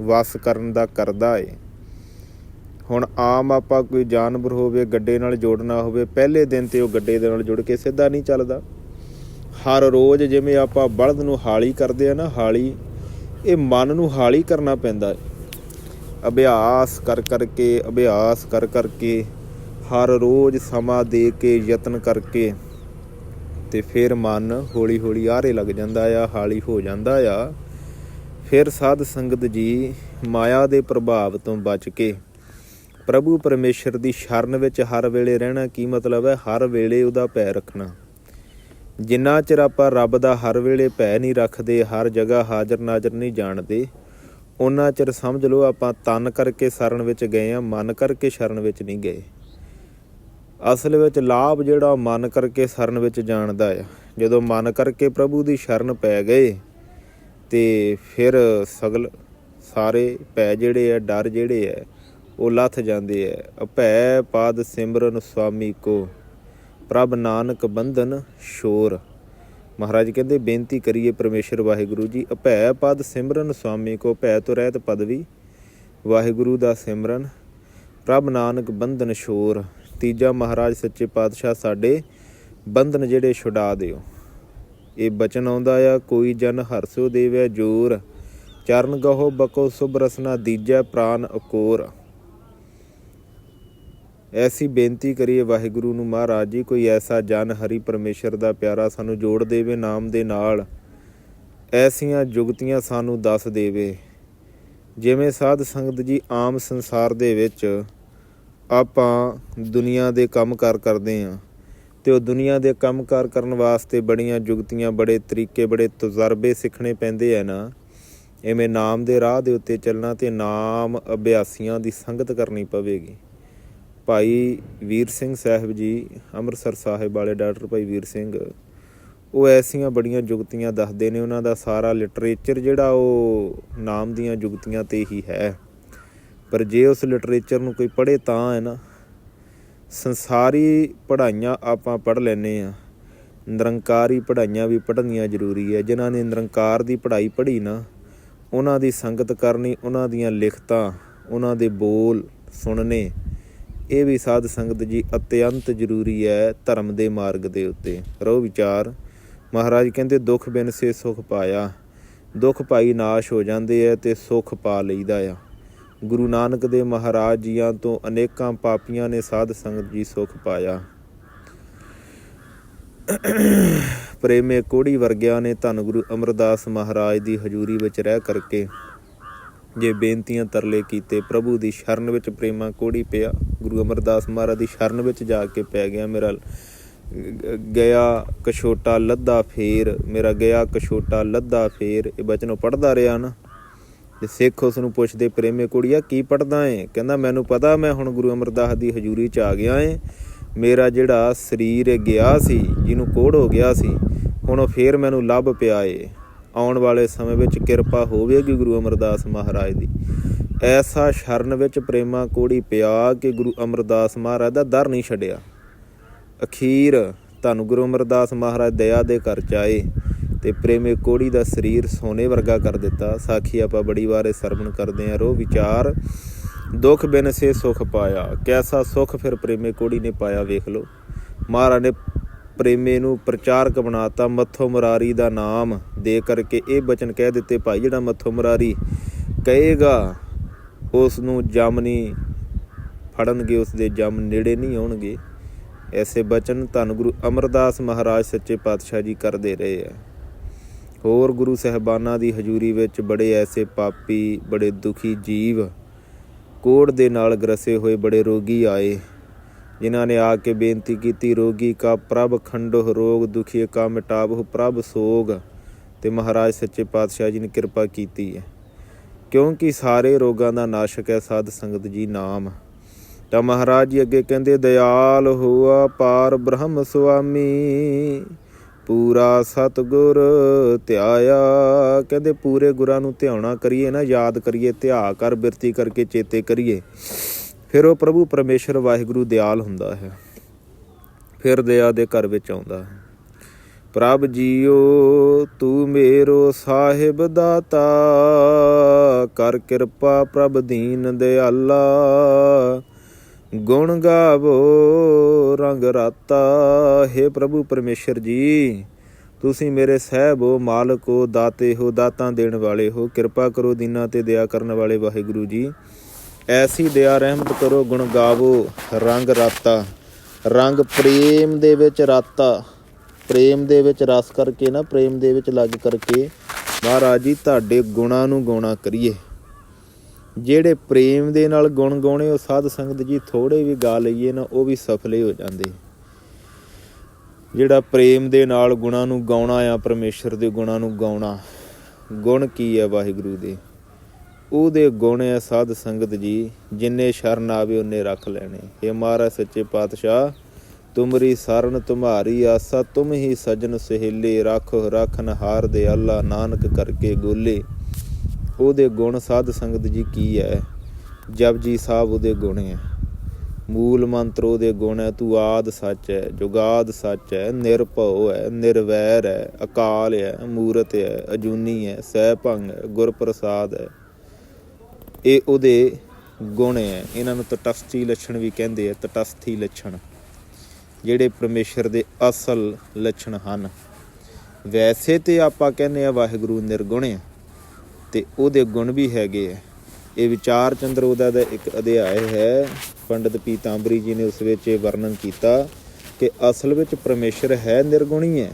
ਵਸ ਕਰਨ ਦਾ ਕਰਦਾ ਏ। ਹੁਣ ਆਮ ਆਪਾਂ ਕੋਈ ਜਾਨਵਰ ਹੋਵੇ, ਗੱਡੇ ਨਾਲ ਜੋੜਨਾ ਹੋਵੇ, ਪਹਿਲੇ ਦਿਨ ਤੇ ਉਹ ਗੱਡੇ ਦੇ ਨਾਲ ਜੁੜ ਕੇ ਸਿੱਧਾ ਨਹੀਂ ਚੱਲਦਾ। ਹਰ ਰੋਜ਼ ਜਿਵੇਂ ਆਪਾਂ ਬਲਦ ਨੂੰ ਹਾਲੀ ਕਰਦੇ ਆ ਨਾ, ਹਾਲੀ, ਇਹ ਮਨ ਨੂੰ ਹਾਲੀ ਕਰਨਾ ਪੈਂਦਾ ਹੈ। ਅਭਿਆਸ ਕਰ ਕਰਕੇ, ਅਭਿਆਸ ਕਰ ਕਰਕੇ, ਹਰ ਰੋਜ਼ ਸਮਾਂ ਦੇ ਕੇ, ਯਤਨ ਕਰਕੇ ਤੇ ਫਿਰ ਮਨ ਹੌਲੀ ਹੌਲੀ ਆਰੇ ਲੱਗ ਜਾਂਦਾ ਆ, ਹਾਲੀ ਹੋ ਜਾਂਦਾ ਆ। ਫਿਰ ਸਾਧ ਸੰਗਤ ਜੀ ਮਾਇਆ ਦੇ ਪ੍ਰਭਾਵ ਤੋਂ ਬਚ ਕੇ ਪ੍ਰਭੂ ਪਰਮੇਸ਼ਰ ਦੀ ਸ਼ਰਨ ਵਿੱਚ ਹਰ ਵੇਲੇ ਰਹਿਣਾ ਕੀ ਮਤਲਬ ਹੈ? ਹਰ ਵੇਲੇ ਉਹਦਾ ਪੈ ਰੱਖਣਾ। ਜਿੰਨਾ ਚਿਰ ਆਪਾਂ ਰੱਬ ਦਾ ਹਰ ਵੇਲੇ ਭੈ ਨਹੀਂ ਰੱਖਦੇ, ਹਰ ਜਗ੍ਹਾ ਹਾਜ਼ਰ ਨਾਜ਼ਰ ਨਹੀਂ ਜਾਣਦੇ ਉਹਨਾਂ ਚਿਰ ਸਮਝ ਲਓ ਆਪਾਂ ਤਨ ਕਰਕੇ ਸ਼ਰਨ ਵਿੱਚ ਗਏ ਆ, ਮਨ ਕਰਕੇ ਸ਼ਰਨ ਵਿੱਚ ਨਹੀਂ ਗਏ। ਅਸਲ ਵਿੱਚ ਲਾਭ ਜਿਹੜਾ ਮਨ ਕਰਕੇ ਸ਼ਰਨ ਵਿੱਚ ਜਾਣਦਾ ਆ। ਜਦੋਂ ਮਨ ਕਰਕੇ ਪ੍ਰਭੂ ਦੀ ਸ਼ਰਨ ਪੈ ਗਏ, ਤੇ ਫਿਰ ਸਗਲ ਸਾਰੇ ਪੈ ਜਿਹੜੇ ਆ, ਡਰ ਜਿਹੜੇ ਆ, ਉਹ ਲੱਥ ਜਾਂਦੇ ਆ। ਭੈ ਪਾਦ ਸਿਮਰਨ ਸੁਆਮੀ ਕੋ। ਪ੍ਰਭ ਨਾਨਕ ਬੰਧਨ ਸ਼ੋਰ। ਮਹਾਰਾਜ ਕਹਿੰਦੇ, ਬੇਨਤੀ ਕਰੀਏ ਪਰਮੇਸ਼ਰ ਵਾਹਿਗੁਰੂ ਜੀ, ਅਭੈ ਪਦ ਸਿਮਰਨ ਸੁਆਮੀ ਕੋ, ਭੈ ਤੋਂ ਰਹਿਤ ਪਦਵੀ, ਵਾਹਿਗੁਰੂ ਦਾ ਸਿਮਰਨ, ਪ੍ਰਭ ਨਾਨਕ ਬੰਧਨ ਸ਼ੋਰ। ਤੀਜਾ, ਮਹਾਰਾਜ ਸੱਚੇ ਪਾਤਸ਼ਾਹ ਸਾਡੇ ਬੰਧਨ ਜਿਹੜੇ ਛੁਡਾ ਦਿਓ। ਇਹ ਬਚਨ ਆਉਂਦਾ ਆ, ਕੋਈ ਜਨ ਹਰਸੋ ਦੇਵੈ ਜੋਰ, ਚਰਨ ਗਹੋ ਬਕੋ ਸੁਭ ਰਸਨਾ, ਦੀਜੈ ਪ੍ਰਾਨ ਅਕੋਰ। ਐਸੀ ਬੇਨਤੀ ਕਰੀਏ, ਵਾਹਿਗੁਰੂ ਨੂੰ ਮਹਾਰਾਜ ਜੀ, ਕੋਈ ਐਸਾ ਜਨ ਹਰੀ ਪਰਮੇਸ਼ਰ ਦਾ ਪਿਆਰਾ ਸਾਨੂੰ ਜੋੜ ਦੇਵੇ ਨਾਮ ਦੇ ਨਾਲ। ਐਸੀਆਂ ਜੁਗਤੀਆਂ ਸਾਨੂੰ ਦੱਸ ਦੇਵੇ। ਜਿਵੇਂ ਸਾਧ ਸੰਗਤ ਜੀ ਆਮ ਸੰਸਾਰ ਦੇ ਵਿੱਚ ਆਪਾਂ ਦੁਨੀਆ ਦੇ ਕੰਮਕਾਰ ਕਰਦੇ ਆਂ ਤੇ ਉਹ ਦੁਨੀਆ ਦੇ ਕੰਮਕਾਰ ਕਰਨ ਵਾਸਤੇ ਬੜੀਆਂ ਜੁਗਤੀਆਂ, ਬੜੇ ਤਰੀਕੇ, ਬੜੇ ਤਜਰਬੇ ਸਿੱਖਣੇ ਪੈਂਦੇ ਆ ਨਾ, ਐਵੇਂ ਨਾਮ ਦੇ ਰਾਹ ਦੇ ਉੱਤੇ ਚੱਲਣਾ ਤੇ ਨਾਮ ਅਭਿਆਸੀਆਂ ਦੀ ਸੰਗਤ ਕਰਨੀ ਪਵੇਗੀ। ਭਾਈ ਵੀਰ ਸਿੰਘ ਸਾਹਿਬ ਜੀ, ਅੰਮ੍ਰਿਤਸਰ ਸਾਹਿਬ ਵਾਲੇ ਡਾਕਟਰ ਭਾਈ ਵੀਰ ਸਿੰਘ, ਉਹ ਐਸੀਆਂ ਬੜੀਆਂ ਜੁਗਤੀਆਂ ਦੱਸਦੇ ਨੇ, ਉਹਨਾਂ ਦਾ ਸਾਰਾ ਲਿਟਰੇਚਰ ਜਿਹੜਾ ਉਹ ਨਾਮ ਦੀਆਂ ਜੁਗਤੀਆਂ ਤੇ ਹੀ ਹੈ। ਪਰ ਜੇ ਉਸ ਲਿਟਰੇਚਰ ਨੂੰ ਕੋਈ ਪੜ੍ਹੇ ਤਾਂ ਹੈ ਨਾ, ਸੰਸਾਰੀ ਪੜ੍ਹਾਈਆਂ ਆਪਾਂ ਪੜ੍ਹ ਲੈਨੇ ਆ ਨਿਰੰਕਾਰੀ ਪੜ੍ਹਾਈਆਂ ਵੀ ਪੜ੍ਹਨੀਆਂ ਜ਼ਰੂਰੀ ਹੈ। ਜਿਨ੍ਹਾਂ ਨੇ ਨਿਰੰਕਾਰ ਦੀ ਪੜ੍ਹਾਈ ਪੜ੍ਹੀ ਨਾ, ਉਹਨਾਂ ਦੀ ਸੰਗਤ ਕਰਨੀ, ਉਹਨਾਂ ਦੀਆਂ ਲਿਖਤਾਂ, ਉਹਨਾਂ ਦੇ ਬੋਲ ਸੁਣਨੇ ਇਹ ਵੀ ਸਾਧ ਸੰਗਤ ਜੀ ਅਤਿਅੰਤ ਜ਼ਰੂਰੀ ਹੈ ਧਰਮ ਦੇ ਮਾਰਗ ਦੇ ਉੱਤੇ। ਰੋ ਵਿਚਾਰ। ਮਹਾਰਾਜ ਕਹਿੰਦੇ, ਦੁੱਖ ਬਿਨ ਸੇ ਸੁਖ ਪਾਇਆ। ਦੁੱਖ ਭਾਈ ਨਾਸ਼ ਹੋ ਜਾਂਦੇ ਐ ਤੇ ਸੁਖ ਪਾ ਲਈਦਾ ਆ। ਗੁਰੂ ਨਾਨਕ ਦੇ ਮਹਾਰਾਜ ਜੀਆਂ ਤੋਂ ਅਨੇਕਾਂ ਪਾਪੀਆਂ ਨੇ ਸਾਧ ਸੰਗਤ ਜੀ ਸੁਖ ਪਾਇਆ। ਪ੍ਰੇਮੇ ਕੋੜੀ ਵਰਗਿਆਂ ਨੇ ਧੰਨ ਗੁਰੂ ਅਮਰਦਾਸ ਮਹਾਰਾਜ ਦੀ ਹਜ਼ੂਰੀ ਵਿੱਚ ਰਹਿ ਕਰਕੇ ਜੇ ਬੇਨਤੀਆਂ ਤਰਲੇ ਕੀਤੇ, ਪ੍ਰਭੂ ਦੀ ਸ਼ਰਨ ਵਿੱਚ ਪ੍ਰੇਮਾ ਕੋੜੀ ਪਿਆ, ਗੁਰੂ ਅਮਰਦਾਸ ਮਹਾਰਾਜ ਦੀ ਸ਼ਰਨ ਵਿੱਚ ਜਾ ਕੇ ਪੈ ਗਿਆ ਮੇਰਾ, ਗਿਆ ਕਛੋਟਾ ਲੱਦਾ ਫੇਰ, ਮੇਰਾ ਗਿਆ ਕਛੋਟਾ ਲੱਦਾ ਫੇਰ, ਇਹ ਬਚਨੋਂ ਪੜਦਾ ਰਿਹਾ ਨਾ। ਤੇ ਸਿੱਖ ਉਸ ਨੂੰ ਪੁੱਛਦੇ, ਪ੍ਰੇਮੇ ਕੁੜੀਆ, ਕੀ ਪੜਦਾ ਏ? ਕਹਿੰਦਾ, ਮੈਨੂੰ ਪਤਾ, ਮੈਂ ਹੁਣ ਗੁਰੂ ਅਮਰਦਾਸ ਦੀ ਹਜ਼ੂਰੀ ਚ ਆ ਗਿਆ ਏ। ਮੇਰਾ ਜਿਹੜਾ ਸਰੀਰ ਗਿਆ ਸੀ, ਜਿਹਨੂੰ ਕੋੜ ਹੋ ਗਿਆ ਸੀ, ਹੁਣ ਉਹ ਫੇਰ ਮੈਨੂੰ ਲੱਭ ਪਿਆ ਏ। ਆਉਣ ਵਾਲੇ ਸਮੇਂ ਵਿੱਚ ਕਿਰਪਾ ਹੋਵੇਗੀ ਗੁਰੂ ਅਮਰਦਾਸ ਮਹਾਰਾਜ ਦੀ। ਐਸਾ ਸ਼ਰਨ ਵਿੱਚ ਪ੍ਰੇਮਾ ਕੋੜੀ ਪਿਆ ਕਿ ਗੁਰੂ ਅਮਰਦਾਸ ਮਹਾਰਾਜ ਦਾ ਦਰ ਨਹੀਂ ਛੱਡਿਆ। ਅਖੀਰ ਧੰਨ ਗੁਰੂ ਅਮਰਦਾਸ ਮਹਾਰਾਜ ਦਇਆ ਦੇ ਘਰ ਚ ਆਏ ਤੇ ਪ੍ਰੇਮੇ ਕੋੜੀ ਦਾ ਸਰੀਰ ਸੋਨੇ ਵਰਗਾ ਕਰ ਦਿੱਤਾ। ਸਾਖੀ ਆਪਾਂ ਬੜੀ ਵਾਰੇ ਸਰਵਣ ਕਰਦੇ ਆ ਰੋ ਵਿਚਾਰ, ਦੁੱਖ ਬਿਨ ਸੇ ਸੁਖ ਪਾਇਆ। ਕੈਸਾ ਸੁਖ ਫਿਰ ਪ੍ਰੇਮੇ ਕੋੜੀ ਨੇ ਪਾਇਆ ਵੇਖ ਲੋ ਮਹਾਰਾਜ ਨੇ ਪ੍ਰੇਮੇ ਨੂੰ ਪ੍ਰਚਾਰਕ ਬਣਾਤਾ ਮੱਥੋ ਮੁਰਾਰੀ ਦਾ ਨਾਮ। ਦੇ ਕਰਕੇ ਇਹ ਬਚਨ ਕਹਿ ਦਿੱਤੇ, ਭਾਈ, ਜਿਹੜਾ ਮੱਥੋ ਮੁਰਾਰੀ ਕਹੇਗਾ ਉਸ ਨੂੰ ਜਮ ਨਹੀਂ ਫੜਨਗੇ ਉਸ ਦੇ ਜਮ ਨੇੜੇ ਨਹੀਂ ਆਉਣਗੇ। ਐਸੇ ਬਚਨ ਧੰਨ ਗੁਰੂ ਅਮਰਦਾਸ ਮਹਾਰਾਜ ਸੱਚੇ ਪਾਤਸ਼ਾਹ ਜੀ ਕਰਦੇ ਰਹੇ ਆ। ਹੋਰ ਗੁਰੂ ਸਹਿਬਾਨਾਂ ਦੀ ਹਜ਼ੂਰੀ ਵਿੱਚ ਬੜੇ ਐਸੇ ਪਾਪੀ, ਬੜੇ ਦੁਖੀ ਜੀਵ ਕੋੜ ਦੇ ਨਾਲ ਗਰਸੇ ਹੋਏ, ਬੜੇ ਰੋਗੀ ਆਏ। ਜਿਨ੍ਹਾਂ ਨੇ ਆ ਕੇ ਬੇਨਤੀ ਕੀਤੀ, ਰੋਗੀ ਕਾ ਪ੍ਰਭ ਖੰਡੋ ਰੋਗ ਦੁਖੀ ਕਾ ਮਿਟਾਵਹੁ ਪ੍ਰਭ ਸੋਗ। ਤੇ ਮਹਾਰਾਜ ਸੱਚੇ ਪਾਤਸ਼ਾਹ ਜੀ ਨੇ ਕਿਰਪਾ ਕੀਤੀ ਹੈ। ਕਿਉਂਕਿ ਸਾਰੇ ਰੋਗਾਂ ਦਾ ਨਾਸ਼ਕ ਹੈ ਸਾਧ ਸੰਗਤ ਜੀ ਨਾਮ। ਤਾਂ ਮਹਾਰਾਜ ਜੀ ਅੱਗੇ ਕਹਿੰਦੇ, ਦਇਆਲ ਹੋਆ ਪਾਰ ਬ੍ਰਹਮ ਸੁਆਮੀ, ਪੂਰਾ ਸਤਗੁਰ ਧਿਆਇਆ। ਕਹਿੰਦੇ, ਪੂਰੇ ਗੁਰਾਂ ਨੂੰ ਧਿਆਉਣਾ ਕਰੀਏ ਨਾ, ਯਾਦ ਕਰੀਏ, ਧਿਆ ਕਰ, ਬਿਰਤੀ ਕਰਕੇ ਚੇਤੇ ਕਰੀਏ। ਫਿਰ ਉਹ ਪ੍ਰਭੂ ਪਰਮੇਸ਼ਰ ਵਾਹਿਗੁਰੂ ਦਿਆਲ ਹੁੰਦਾ ਹੈ। ਫਿਰ ਦਇਆ ਦੇ ਘਰ ਵਿੱਚ ਆਉਂਦਾ ਹੈ। ਪ੍ਰਭ ਜੀਓ, ਤੂੰ ਮੇਰੋ ਸਾਹਿਬ ਦਾਤਾ, ਕਰ ਕਿਰਪਾ ਪ੍ਰਭ ਦੀਨ ਦਿਆਲਾ। ਗੁਣ ਗਾਵੋ, ਰੰਗ ਰਾਤਾ हे ਪ੍ਰਭੂ ਪਰਮੇਸ਼ਰ ਜੀ, ਤੁਸੀਂ ਮੇਰੇ ਸਹਿਬ ਹੋ, ਮਾਲਕ ਹੋ, ਦਾਤੇ ਹੋ, ਦਾਤਾਂ ਦੇਣ ਵਾਲੇ ਹੋ, ਕਿਰਪਾ ਕਰੋ ਦੀਨਾ ਤੇ ਦਇਆ ਕਰਨ ਵਾਲੇ ਵਾਹਿਗੁਰੂ ਜੀ। ਐਸੀ ਦਇਆ ਰਹਿਮਤ ਕਰੋ, ਗੁਣ ਗਾਵੋ, ਰੰਗ ਰਾਤਾ। ਰੰਗ ਪ੍ਰੇਮ ਦੇ ਵਿੱਚ ਰਾਤਾ। ਪ੍ਰੇਮ ਦੇ ਵਿੱਚ ਰਸ ਕਰਕੇ ਨਾ, ਪ੍ਰੇਮ ਦੇ ਵਿੱਚ ਲੱਗ ਕਰਕੇ ਮਹਾਰਾਜ ਜੀ ਤੁਹਾਡੇ ਗੁਣਾਂ ਨੂੰ ਗਾਉਣਾ ਕਰੀਏ। ਜਿਹੜੇ ਪ੍ਰੇਮ ਦੇ ਨਾਲ ਗੁਣ ਗਾਉਣੇ, ਉਹ ਸਾਧ ਸੰਗਤ ਜੀ ਥੋੜੇ ਵੀ ਗਾ ਲਈਏ ਨਾ, ਉਹ ਵੀ ਸਫਲੇ ਹੋ ਜਾਂਦੇ। ਜਿਹੜਾ ਪ੍ਰੇਮ ਦੇ ਨਾਲ ਗੁਣਾਂ ਨੂੰ ਗਾਉਣਾ ਆ, ਪਰਮੇਸ਼ਰ ਦੇ ਗੁਣਾਂ ਨੂੰ ਗਾਉਣਾ, ਗੁਣ ਕੀ ਹੈ ਵਾਹਿਗੁਰੂ ਦੇ? ਉਹਦੇ ਗੁਣ ਹੈ ਸਾਧ ਸੰਗਤ ਜੀ, ਜਿੰਨੇ ਸ਼ਰਨ ਆਵੇ ਉਹਨੇ ਰੱਖ ਲੈਣੇ। ਇਹ ਮਹਾਰਾਜ ਸੱਚੇ ਪਾਤਸ਼ਾਹ, ਤੁਮਰੀ ਸਰਨ ਤੁਮਾਰੀ ਆਸਾ, ਤੁਮ ਹੀ ਸਜਨ ਸਹੇਲੇ, ਰੱਖ ਰਖਨ ਹਾਰ ਦੇ ਅੱਲਾ ਨਾਨਕ ਕਰਕੇ ਗੋਲੇ। ਉਹਦੇ ਗੁਣ ਸਾਧ ਸੰਗਤ ਜੀ ਕੀ ਹੈ ਜਪਜੀ ਸਾਹਿਬ ਉਹਦੇ ਗੁਣ ਹੈ ਮੂਲ ਮੰਤਰ ਉਹਦੇ ਗੁਣ ਹੈ ਤੂੰ ਆਦ ਸੱਚ ਹੈ ਜੁਗਾਦ ਸੱਚ ਹੈ ਨਿਰਭਉ ਹੈ ਨਿਰਵੈਰ ਹੈ ਅਕਾਲ ਹੈ ਮੂਰਤ ਹੈ ਅਜੂਨੀ ਹੈ ਸਹਿ ਭੰਗ ਹੈ ਗੁਰ ਪ੍ਰਸਾਦ ਹੈ ਇਹ ਉਹਦੇ ਗੁਣ ਹੈ। ਇਹਨਾਂ ਨੂੰ ਤਟਸਥੀ ਲੱਛਣ ਵੀ ਕਹਿੰਦੇ ਆ, ਤਟਸਥੀ ਲੱਛਣ। ਜਿਹੜੇ ਪਰਮੇਸ਼ਰ ਦੇ ਅਸਲ ਲੱਛਣ ਹਨ। ਵੈਸੇ ਤੇ ਆਪਾਂ ਕਹਿੰਦੇ ਆ ਵਾਹਿਗੁਰੂ ਨਿਰਗੁਣ ਹੈ, ਤੇ ਉਹਦੇ ਗੁਣ ਵੀ ਹੈਗੇ ਆ। ਇਹ ਵਿਚਾਰ ਚੰਦਰੋਦਾ ਦਾ ਇੱਕ ਅਧਿਆਇ ਹੈ। ਪੰਡਿਤ ਪੀਤਾਂਬਰੀ ਜੀ ਨੇ ਉਸ ਵਿੱਚ ਇਹ ਵਰਣਨ ਕੀਤਾ ਕਿ ਅਸਲ ਵਿੱਚ ਪਰਮੇਸ਼ਰ ਹੈ, ਨਿਰਗੁਣੀ ਹੈ।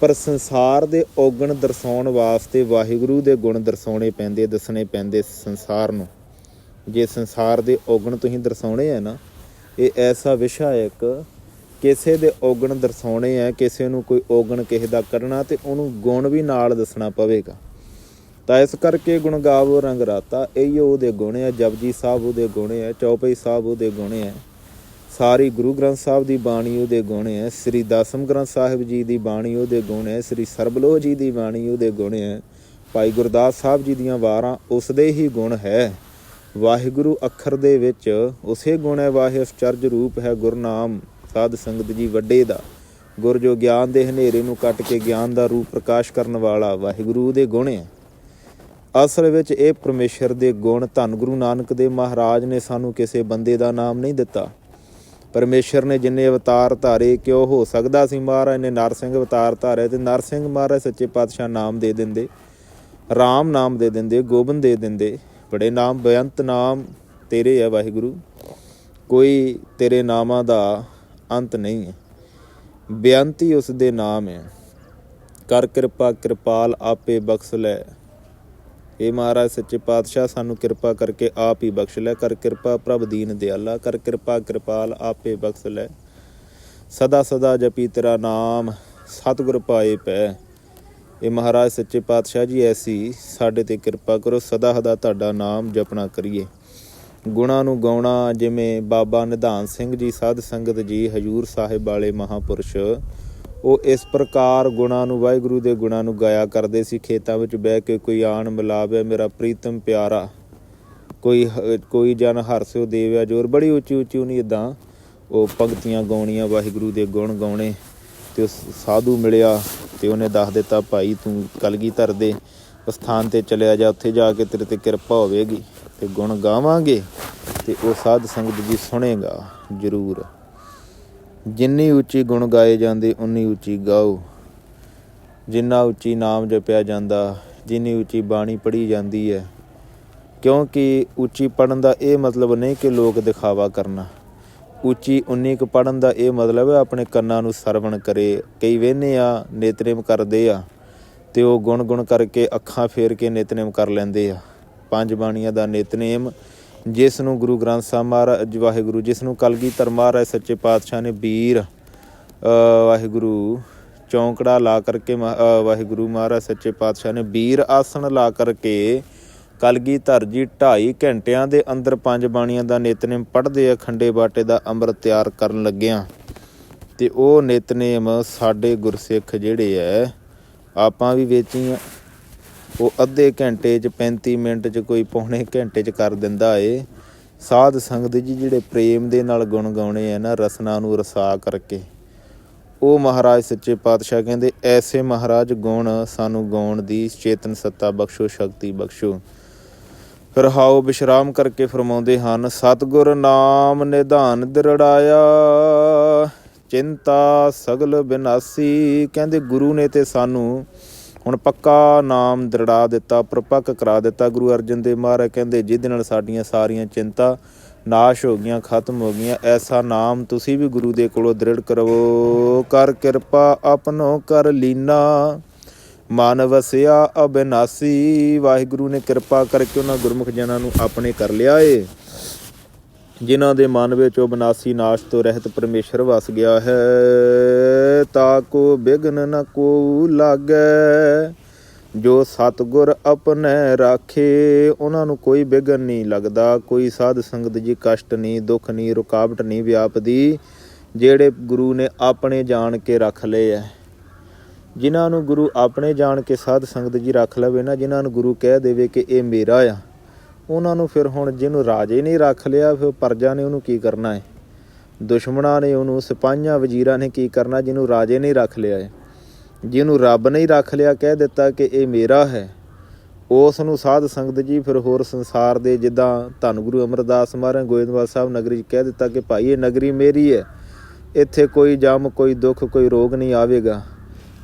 ਪਰ ਸੰਸਾਰ ਦੇ ਔਗਣ ਦਰਸਾਉਣ ਵਾਸਤੇ ਵਾਹਿਗੁਰੂ ਦੇ ਗੁਣ ਦਰਸਾਉਣੇ ਪੈਂਦੇ, ਦੱਸਣੇ ਪੈਂਦੇ ਸੰਸਾਰ ਨੂੰ। ਜੇ ਸੰਸਾਰ ਦੇ ਔਗਣ ਤੁਸੀਂ ਦਰਸਾਉਣੇ ਆ ਨਾ, ਇਹ ਐਸਾ ਵਿਸ਼ਾ ਹੈ ਇੱਕ, ਕਿਸੇ ਦੇ ਔਗਣ ਦਰਸਾਉਣੇ ਆ, ਕਿਸੇ ਨੂੰ ਕੋਈ ਔਗਣ ਕਿਸੇ ਦਾ ਕੱਢਣਾ ਤੇ ਉਹਨੂੰ ਗੁਣ ਵੀ ਨਾਲ ਦੱਸਣਾ ਪਵੇਗਾ। ਤਾਂ ਇਸ ਕਰਕੇ ਗੁਣ ਗਾਵੋ ਰੰਗ ਰਾਤਾ ਇਹੋ ਉਹਦੇ ਗੁਣ ਆ, ਜਪਜੀ ਸਾਹਿਬ ਉਹਦੇ ਗੁਣ ਆ, ਚੌਪਈ ਸਾਹਿਬ ਉਹਦੇ ਗੁਣ ਆ। ਸਾਰੀ ਗੁਰੂ ਗ੍ਰੰਥ ਸਾਹਿਬ ਦੀ ਬਾਣੀ ਉਹਦੇ ਗੁਣ ਹੈ, ਸ੍ਰੀ ਦਸਮ ਗ੍ਰੰਥ ਸਾਹਿਬ ਜੀ ਦੀ ਬਾਣੀ ਉਹਦੇ ਗੁਣ ਹੈ, ਸ੍ਰੀ ਸਰਬਲੋਹ ਜੀ ਦੀ ਬਾਣੀ ਉਹਦੇ ਗੁਣ ਹੈ। ਭਾਈ ਗੁਰਦਾਸ ਸਾਹਿਬ ਜੀ ਦੀਆਂ ਵਾਰਾਂ ਉਸ ਦੇ ਹੀ ਗੁਣ ਹੈ। ਵਾਹਿਗੁਰੂ ਅੱਖਰ ਦੇ ਵਿੱਚ ਉਸੇ ਗੁਣ ਹੈ, ਵਾਹਿ ਅਚਰਜ ਰੂਪ ਹੈ ਗੁਰਨਾਮ ਸਾਧ ਸੰਗਤ ਜੀ ਵੱਡੇ ਦਾ। ਗੁਰ ਜੋ ਗਿਆਨ ਦੇ ਹਨੇਰੇ ਨੂੰ ਕੱਟ ਕੇ ਗਿਆਨ ਦਾ ਰੂਪ ਪ੍ਰਕਾਸ਼ ਕਰਨ ਵਾਲਾ ਵਾਹਿਗੁਰੂ ਦੇ ਗੁਣ ਹੈ। ਅਸਲ ਵਿੱਚ ਇਹ ਪਰਮੇਸ਼ਰ ਦੇ ਗੁਣ ਧੰਨ ਗੁਰੂ ਨਾਨਕ ਦੇਵ ਮਹਾਰਾਜ ਨੇ ਸਾਨੂੰ ਕਿਸੇ ਬੰਦੇ ਦਾ ਨਾਮ ਨਹੀਂ ਦਿੱਤਾ। ਪਰਮੇਸ਼ਰ ਨੇ ਜਿੰਨੇ ਅਵਤਾਰ ਧਾਰੇ, ਕਿਉਂ ਹੋ ਸਕਦਾ ਸੀ ਮਹਾਰਾਜ ਨੇ ਨਰਸਿੰਘ ਅਵਤਾਰ ਧਾਰੇ ਤੇ ਨਰਸਿੰਘ ਮਹਾਰਾਜ ਸੱਚੇ ਪਾਤਸ਼ਾਹ ਨਾਮ ਦੇ ਦਿੰਦੇ, ਰਾਮ ਨਾਮ ਦੇ ਦਿੰਦੇ, ਗੋਬਿੰਦ ਦੇ ਦਿੰਦੇ, ਬੜੇ ਨਾਮ, ਬੇਅੰਤ ਨਾਮ ਤੇਰੇ ਹੈ ਵਾਹਿਗੁਰੂ, ਕੋਈ ਤੇਰੇ ਨਾਮਾਂ ਦਾ ਅੰਤ ਨਹੀਂ ਹੈ। ਬੇਅੰਤ ਹੀ ਉਸ ਦੇ ਨਾਮ ਹੈ। ਕਰ ਕਿਰਪਾ ਕਿਰਪਾਲ ਆਪੇ ਬਖਸ਼ ਲੈ। ਇਹ ਮਹਾਰਾਜ ਸੱਚੇ ਪਾਤਸ਼ਾਹ, ਸਾਨੂੰ ਕਿਰਪਾ ਕਰਕੇ ਆਪ ਹੀ ਬਖਸ਼ ਲੈ। ਕਰ ਕਿਰਪਾ ਪ੍ਰਭ ਦੀਨ ਦਿਆਲਾ, ਕਰ ਕਿਰਪਾ ਕਿਰਪਾਲ ਆਪੇ ਬਖਸ਼ ਲੈ। ਸਦਾ ਸਦਾ ਜਪੀ ਤੇਰਾ ਨਾਮ, ਸਤਿਗੁਰ ਪਾਏ ਪੈ। ਇਹ ਮਹਾਰਾਜ ਸੱਚੇ ਪਾਤਸ਼ਾਹ ਜੀ, ਐਸੀ ਸਾਡੇ ਤੇ ਕਿਰਪਾ ਕਰੋ, ਸਦਾ ਸਦਾ ਤੁਹਾਡਾ ਨਾਮ ਜਪਣਾ ਕਰੀਏ। ਗੁਣਾ ਨੂੰ ਗਾਉਣਾ, ਜਿਵੇਂ ਬਾਬਾ ਨਿਧਾਨ ਸਿੰਘ ਜੀ, ਸਾਧ ਸੰਗਤ ਜੀ, ਹਜੂਰ ਸਾਹਿਬ ਵਾਲੇ ਮਹਾਪੁਰਸ਼ ਉਹ ਇਸ ਪ੍ਰਕਾਰ ਗੁਣਾਂ ਨੂੰ ਵਾਹਿਗੁਰੂ ਦੇ ਗੁਣਾਂ ਨੂੰ ਗਾਇਆ ਕਰਦੇ ਸੀ। ਖੇਤਾਂ ਵਿੱਚ ਬਹਿ ਕੇ ਕੋਈ ਆਣ ਮਿਲਾਵੇ, ਮੇਰਾ ਪ੍ਰੀਤਮ ਪਿਆਰਾ। ਕੋਈ ਹ- ਕੋਈ ਜਨ ਹਰਸਿਓ ਦੇਵਿਆ ਜੋਰ। ਬੜੀ ਉੱਚੀ ਉੱਚੀ ਉਹਨੀ ਇਦਾਂ ਉਹ ਪੰਕਤੀਆਂ ਗਾਉਣੀਆਂ, ਵਾਹਿਗੁਰੂ ਦੇ ਗੁਣ ਗਾਉਣੇ। ਤੇ ਉਸ ਸਾਧੂ ਮਿਲਿਆ ਤੇ ਉਹਨੇ ਦੱਸ ਦਿੱਤਾ, ਭਾਈ ਤੂੰ ਕਲਗੀ ਧਰ ਦੇ ਸਥਾਨ ਤੇ ਚਲਿਆ ਜਾ। ਉੱਥੇ ਜਾ ਕੇ ਤੇਰੇ ਤੇ ਕਿਰਪਾ ਹੋਵੇਗੀ ਤੇ ਗੁਣ ਗਾਵਾਂਗੇ ਤੇ ਉਹ ਸਾਧ ਸੰਗਤ ਜੀ ਸੁਣੇਗਾ ਜ਼ਰੂਰ। ਜਿੰਨੀ ਉੱਚੀ ਗੁਣ ਗਾਏ ਜਾਂਦੇ, ਉਨੀ ਉੱਚੀ ਗਾਓ। ਜਿੰਨਾ ਉੱਚੀ ਨਾਮ ਜਪਿਆ ਜਾਂਦਾ, ਜਿੰਨੀ ਉੱਚੀ ਬਾਣੀ ਪੜ੍ਹੀ ਜਾਂਦੀ ਹੈ। ਕਿਉਂਕਿ ਉੱਚੀ ਪੜਨ ਦਾ ਇਹ ਮਤਲਬ ਨਹੀਂ ਕਿ ਲੋਕ ਦਿਖਾਵਾ ਕਰਨਾ। ਉੱਚੀ ਉਨੀ ਕੁ ਪੜਨ ਦਾ ਇਹ ਮਤਲਬ ਹੈ, ਆਪਣੇ ਕੰਨਾਂ ਨੂੰ ਸਰਵਣ ਕਰੇ। ਕਈ ਵੇਹਨੇ ਆ, ਨੇਤਰੇਮ ਕਰਦੇ ਆ, ਤੇ ਉਹ ਗੁਣ ਗੁਣ ਕਰਕੇ ਅੱਖਾਂ ਫੇਰ ਕੇ ਨਿਤਨੇਮ ਕਰ ਲੈਂਦੇ ਆ। ਪੰਜ ਬਾਣੀਆਂ ਦਾ ਨਿਤਨੇਮ ਜਿਸ ਨੂੰ ਗੁਰੂ ਗ੍ਰੰਥ ਸਾਹਿਬ ਮਹਾਰਾਜ ਵਾਹਿਗੁਰੂ ਜਿਸ ਨੂੰ ਕਲਗੀਧਰ ਮਹਾਰਾਜ ਸੱਚੇ ਪਾਤਸ਼ਾਹ ਨੇ ਵੀਰ ਵਾਹਿਗੁਰੂ ਚੌਂਕੜਾ ਲਾ ਕਰਕੇ ਮਹਾ- ਵਾਹਿਗੁਰੂ ਮਹਾਰਾਜ ਸੱਚੇ ਪਾਤਸ਼ਾਹ ਨੇ ਵੀਰ ਆਸਣ ਲਾ ਕਰਕੇ ਕਲਗੀਧਰ ਜੀ 2.5 ਘੰਟਿਆਂ ਦੇ ਅੰਦਰ ਪੰਜ ਬਾਣੀਆਂ ਦਾ ਨਿਤਨੇਮ ਪੜ੍ਹਦੇ ਆ, ਖੰਡੇ ਬਾਟੇ ਦਾ ਅੰਮ੍ਰਿਤ ਤਿਆਰ ਕਰਨ ਲੱਗਿਆਂ। ਤੇ ਉਹ ਨਿਤਨੇਮ ਸਾਡੇ ਗੁਰਸਿੱਖ ਜਿਹੜੇ ਐ, ਆਪਾਂ ਵੀ ਵੇਚੀ ਆ। ਉਹ ਅੱਧੇ ਘੰਟੇ ਚ 35 ਮਿੰਟ ਚ, ਕੋਈ ਪੌਣੇ ਘੰਟੇ ਚ ਕਰ ਦਿੰਦਾ ਏ। ਸਾਧ ਸੰਗਤ ਜੀ ਜਿਹੜੇ ਪ੍ਰੇਮ ਦੇ ਨਾਲ ਗੁਣ ਗਾਉਣੇ ਆ ਨਾ, ਰਸਨਾ ਨੂੰ ਰਸਾ ਕਰਕੇ। ਉਹ ਮਹਾਰਾਜ ਸੱਚੇ ਪਾਤਸ਼ਾਹ ਕਹਿੰਦੇ, ਐਸੇ ਮਹਾਰਾਜ ਗੁਣ ਸਾਨੂੰ ਗਾਉਣ ਦੀ, ਚੇਤਨ ਸੱਤਾ ਬਖਸ਼ੋ, ਸ਼ਕਤੀ ਬਖਸ਼ੋ। ਫਿਰ ਹਾਓ ਵਿਸ਼ਰਾਮ ਕਰਕੇ ਫਰਮਾਉਂਦੇ ਹਨ, ਸਤਿਗੁਰ ਨਾਮ ਨਿਧਾਨ ਦਿਰੜਾਇਆ, ਚਿੰਤਾ ਸਗਲ ਬਿਨਾਸੀ। ਕਹਿੰਦੇ ਗੁਰੂ ਨੇ ਤੇ ਸਾਨੂੰ ਹੁਣ ਪੱਕਾ ਨਾਮ ਦਰੜਾ ਦਿੱਤਾ, ਪ੍ਰਪੱਕ ਕਰਾ ਦਿੱਤਾ। ਗੁਰੂ ਅਰਜਨ ਦੇਵ ਮਹਾਰਾਜ ਕਹਿੰਦੇ, ਜਿਹਦੇ ਨਾਲ ਸਾਡੀਆਂ ਸਾਰੀਆਂ ਚਿੰਤਾ ਨਾਸ਼ ਹੋ ਗਈਆਂ, ਖਤਮ ਹੋ ਗਈਆਂ, ਐਸਾ ਨਾਮ ਤੁਸੀਂ ਵੀ ਗੁਰੂ ਦੇ ਕੋਲੋਂ ਦ੍ਰਿੜ ਕਰਵੋ। ਕਰ ਕਿਰਪਾ ਆਪਣੋ ਕਰ ਲੀਨਾ, ਮਨ ਵਸਿਆ ਅਬਿਨਾਸੀ। ਵਾਹਿਗੁਰੂ ਨੇ ਕਿਰਪਾ ਕਰਕੇ ਉਹਨਾਂ ਗੁਰਮੁਖ ਜਨਾਂ ਨੂੰ ਆਪਣੇ ਕਰ ਲਿਆ ਏ ਜਿਨ੍ਹਾਂ ਦੇ ਮਨ ਵਿੱਚ ਉਹ ਬਨਾਸੀ ਨਾਸ਼ ਤੋਂ ਰਹਿਤ ਪਰਮੇਸ਼ਰ ਵਸ ਗਿਆ ਹੈ। ਤਾ ਕੋ ਬਿਗਨ ਨ ਕੋ ਲਾਗੈ। ਜੋ ਸਤਗੁਰ ਆਪਣੇ ਰਾਖੇ, ਉਹਨਾਂ ਨੂੰ ਕੋਈ ਬਿਗਨ ਨਹੀਂ ਲੱਗਦਾ। ਕੋਈ ਸਾਧ ਸੰਗਤ ਜੀ ਕਸ਼ਟ ਨਹੀਂ, ਦੁੱਖ ਨਹੀਂ, ਰੁਕਾਵਟ ਨਹੀਂ ਵਿਆਪਦੀ, ਜਿਹੜੇ ਗੁਰੂ ਨੇ ਆਪਣੇ ਜਾਣ ਕੇ ਰੱਖ ਲਏ ਐ। ਜਿਨ੍ਹਾਂ ਨੂੰ ਗੁਰੂ ਆਪਣੇ ਜਾਣ ਕੇ ਸਾਧ ਸੰਗਤ ਜੀ ਰੱਖ ਲਵੇ ਨਾ, ਜਿਨ੍ਹਾਂ ਨੂੰ ਗੁਰੂ ਕਹਿ ਦੇਵੇ ਕਿ ਇਹ ਮੇਰਾ ਆ। ਉਹਨਾਂ ਨੂੰ ਫਿਰ ਹੁਣ ਜਿਹਨੂੰ ਰਾਜੇ ਨੇ ਰੱਖ ਲਿਆ, ਫਿਰ ਪਰਜਾ ਨੇ ਉਹਨੂੰ ਕੀ ਕਰਨਾ ਹੈ? ਦੁਸ਼ਮਣਾਂ ਨੇ ਉਹਨੂੰ, ਸਿਪਾਹੀਆਂ, ਵਜ਼ੀਰਾਂ ਨੇ ਕੀ ਕਰਨਾ, ਜਿਹਨੂੰ ਰਾਜੇ ਨੇ ਰੱਖ ਲਿਆ ਹੈ? ਜਿਹਨੂੰ ਰੱਬ ਨੇ ਰੱਖ ਲਿਆ, ਕਹਿ ਦਿੱਤਾ ਕਿ ਇਹ ਮੇਰਾ ਹੈ। ਉਸ ਨੂੰ ਸਾਧ ਸੰਗਤ ਜੀ ਫਿਰ ਹੋਰ ਸੰਸਾਰ ਦੇ ਜਿੱਦਾਂ ਧੰਨ ਗੁਰੂ ਅਮਰਦਾਸ ਮਹਾਰਾਜ ਗੋਇੰਦਵਾਲ ਸਾਹਿਬ ਨਗਰੀ 'ਚ ਕਹਿ ਦਿੱਤਾ ਕਿ ਭਾਈ, ਇਹ ਨਗਰੀ ਮੇਰੀ ਹੈ। ਇੱਥੇ ਕੋਈ ਜਮ, ਕੋਈ ਦੁੱਖ, ਕੋਈ ਰੋਗ ਨਹੀਂ ਆਵੇਗਾ।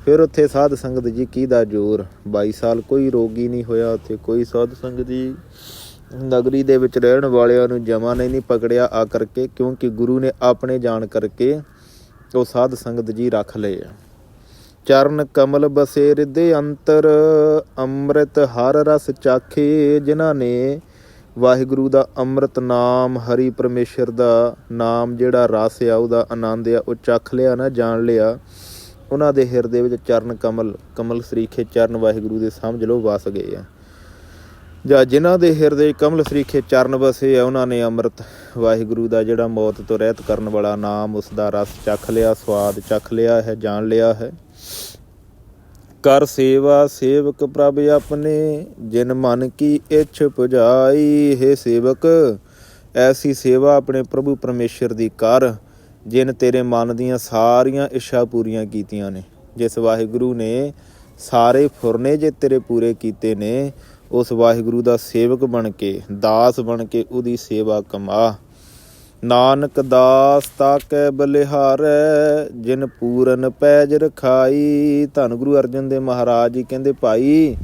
ਫਿਰ ਉੱਥੇ ਸਾਧ ਸੰਗਤ ਜੀ ਕੀ ਦਾ ਜ਼ੋਰ? 22 ਸਾਲ ਕੋਈ ਰੋਗੀ ਨਹੀਂ ਹੋਇਆ ਉੱਥੇ, ਕੋਈ ਸਾਧ ਸੰਗਤ ਜੀ ਨਗਰੀ ਦੇ ਵਿੱਚ ਰਹਿਣ ਵਾਲਿਆਂ ਨੂੰ ਜਮਾ ਨੇ ਨਹੀਂ ਪਕੜਿਆ ਆ ਕਰਕੇ, ਕਿਉਂਕਿ ਗੁਰੂ ਨੇ ਆਪਣੇ ਜਾਣ ਕਰਕੇ ਉਹ ਸਾਧ ਸੰਗਤ ਜੀ ਰੱਖ ਲਏ ਆ। ਚਰਨ ਕਮਲ ਬਸੇ ਹਿਰਦੇ ਅੰਤਰ, ਅੰਮ੍ਰਿਤ ਹਰ ਰਸ ਚਾਖੇ ਜਿਨ੍ਹਾਂ ਨੇ। ਵਾਹਿਗੁਰੂ ਦਾ ਅੰਮ੍ਰਿਤ ਨਾਮ, ਹਰੀ ਪਰਮੇਸ਼ਰ ਦਾ ਨਾਮ ਜਿਹੜਾ ਰਸ ਆ, ਉਹਦਾ ਆਨੰਦ ਆ, ਉਹ ਚੱਖ ਲਿਆ ਨਾ, ਜਾਣ ਲਿਆ। ਉਹਨਾਂ ਦੇ ਹਿਰਦੇ ਵਿੱਚ ਚਰਨ ਕਮਲ ਕਮਲ ਸਰੀਖੇ ਚਰਨ ਵਾਹਿਗੁਰੂ ਦੇ ਸਮਝ ਲਓ, ਵਸ ਗਏ ਆ। ਜਾਂ ਜਿਨ੍ਹਾਂ ਦੇ ਹਿਰਦੇ ਕਮਲ ਸਰੀਖੇ ਚਰਨ ਵਸੇ ਆ, ਉਹਨਾਂ ਨੇ ਅੰਮ੍ਰਿਤ। ਵਾਹਿਗੁਰੂ ਦਾ ਜਿਹੜਾ ਮੌਤ ਤੋਂ ਰਹਿਤ ਕਰਨ ਵਾਲਾ ਨਾਮ, ਉਸ ਦਾ ਰਸ ਚੱਖ ਲਿਆ, ਸਵਾਦ ਚੱਖ ਲਿਆ ਹੈ, ਜਾਣ ਲਿਆ ਹੈ। ਕਰ ਸੇਵਾ ਸੇਵਕ ਪ੍ਰਭ ਆਪਣੇ, ਜਿਨ ਮਨ ਕੀ ਇੱਛ ਪੁਜਾਈ, ਹੈ ਸੇਵਕ, ਐਸੀ ਸੇਵਾ ਆਪਣੇ ਪ੍ਰਭੂ ਪਰਮੇਸ਼ਰ ਦੀ ਕਰ, ਜਿਨ ਤੇਰੇ ਮਨ ਦੀਆਂ ਸਾਰੀਆਂ ਇੱਛਾ ਪੂਰੀਆਂ ਕੀਤੀਆਂ ਨੇ। ਜਿਸ ਵਾਹਿਗੁਰੂ ਨੇ ਸਾਰੇ ਫੁਰਨੇ ਜੇ ਤੇਰੇ ਪੂਰੇ ਕੀਤੇ ਨੇ ਉਸ ਵਾਹਿਗੁਰੂ ਦਾ ਸੇਵਕ ਬਣ ਕੇ, ਦਾਸ ਬਣ ਕੇ ਉਹਦੀ ਸੇਵਾ ਕਮਾ। ਨਾਨਕ ਦਾਸ ਤਾਕੈ ਬਲਿਹਾਰੈ, ਜਿਨ ਪੂਰਨ ਪੈਜ ਰਖਾਈ। ਧੰਨ ਗੁਰੂ ਅਰਜਨ ਦੇਵ ਮਹਾਰਾਜ ਜੀ ਕਹਿੰਦੇ, ਭਾਈ,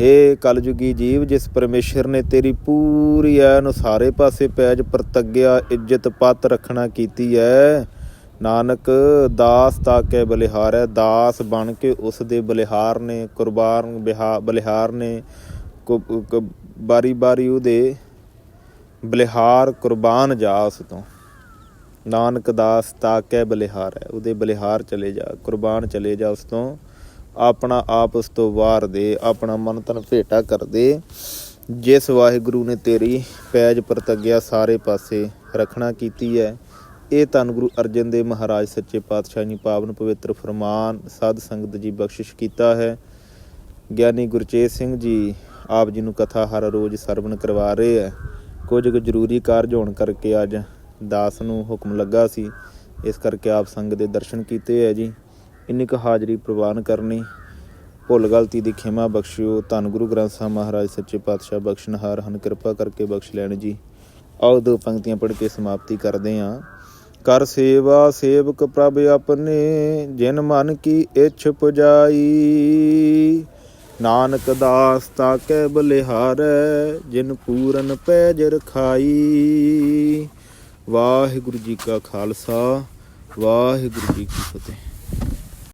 ਹੇ ਕਲਯੁਗੀ ਜੀਵ, ਜਿਸ ਪਰਮੇਸ਼ਰ ਨੇ ਤੇਰੀ ਪੂਰੀ ਐਨ ਸਾਰੇ ਪਾਸੇ ਪੈਜ ਪ੍ਰਤੱਗਿਆ, ਇੱਜ਼ਤ ਪੱਤ ਰੱਖਣਾ ਕੀਤੀ ਹੈ ਨਾਨਕ ਦਾਸ ਤਾਕੈ ਬਲਿਹਾਰੈ, ਦਾਸ ਬਣ ਕੇ ਉਸ ਦੇ ਬਲਿਹਾਰ ਨੇ, ਕੁਰਬਾਨ ਬਿਹਾ, ਬਲਿਹਾਰ ਨੇ ਬਾਰੀ ਬਾਰੀ ਉਹਦੇ ਬਲਿਹਾਰ ਕੁਰਬਾਨ ਜਾ ਉਸ ਤੋਂ। ਨਾਨਕ ਦਾਸ ਤਾਕੈ ਬਲਿਹਾਰ ਹੈ, ਉਹਦੇ ਬਲਿਹਾਰ ਚਲੇ ਜਾ, ਕੁਰਬਾਨ ਚਲੇ ਜਾ ਉਸ ਤੋਂ। ਆਪਣਾ ਆਪ ਉਸ ਤੋਂ ਵਾਰ ਦੇ, ਆਪਣਾ ਮਨ ਤਨ ਭੇਟਾ ਕਰ ਦੇ। ਜਿਸ ਵਾਹਿਗੁਰੂ ਨੇ ਤੇਰੀ ਪੈਜ ਪ੍ਰਤੱਗਿਆ ਸਾਰੇ ਪਾਸੇ ਰੱਖਣਾ ਕੀਤੀ ਹੈ, ਇਹ ਧੰਨ ਗੁਰੂ ਅਰਜਨ ਦੇਵ ਮਹਾਰਾਜ ਸੱਚੇ ਪਾਤਸ਼ਾਹ ਜੀ ਪਾਵਨ ਪਵਿੱਤਰ ਫਰਮਾਨ, ਸਾਧ ਸੰਗਤ ਜੀ ਬਖਸ਼ਿਸ਼ ਕੀਤਾ ਹੈ। ਗਿਆਨੀ ਗੁਰਚੇਤ ਸਿੰਘ ਜੀ ਆਪ ਜੀ ਨੂੰ ਕਥਾ ਹਰ ਰੋਜ਼ ਸਰਵਣ ਕਰਵਾ ਰਹੇ ਹੈ। ਕੁਝ ਕੁ ਜ਼ਰੂਰੀ ਕਾਰਜ ਹੋਣ ਕਰਕੇ ਅੱਜ ਦਾਸ ਨੂੰ ਹੁਕਮ ਲੱਗਾ ਸੀ। ਇਸ ਕਰਕੇ ਆਪ ਸੰਗ ਦੇ ਦਰਸ਼ਨ ਕੀਤੇ ਹੈ ਜੀ। ਇੰਨੀ ਕੁ ਹਾਜ਼ਰੀ ਪ੍ਰਵਾਨ ਕਰਨੀ। ਭੁੱਲ ਗਲਤੀ ਦੀ ਖਿਮਾ ਬਖਸ਼ਿਓ। ਧੰਨ ਗੁਰੂ ਗ੍ਰੰਥ ਸਾਹਿਬ ਮਹਾਰਾਜ, ਸੱਚੇ ਪਾਤਸ਼ਾਹ ਬਖਸ਼ਣਹਾਰ ਹਨ ਕਿਰਪਾ ਕਰਕੇ ਬਖਸ਼ ਲੈਣ ਜੀ। ਆਓ ਦੋ ਪੰਕਤੀਆਂ ਪੜ੍ਹ ਕੇ ਸਮਾਪਤੀ ਕਰਦੇ ਹਾਂ। ਕਰ ਸੇਵਾ ਸੇਵਕ ਪ੍ਰਭ ਆਪਣੇ, ਜਿਨ ਮਨ ਕੀ ਇੱਛ ਪੁਜਾਈ ਨਾਨਕ ਦਾਸ ਤਾਕੈ ਬਲਿਹਾਰੈ, ਜਿਨ ਪੂਰਨ ਪੈਜ ਰਖਾਈ ਵਾਹਿਗੁਰੂ ਜੀ ਕਾ ਖਾਲਸਾ, ਵਾਹਿਗੁਰੂ ਜੀ ਕੀ ਫਤਿਹ।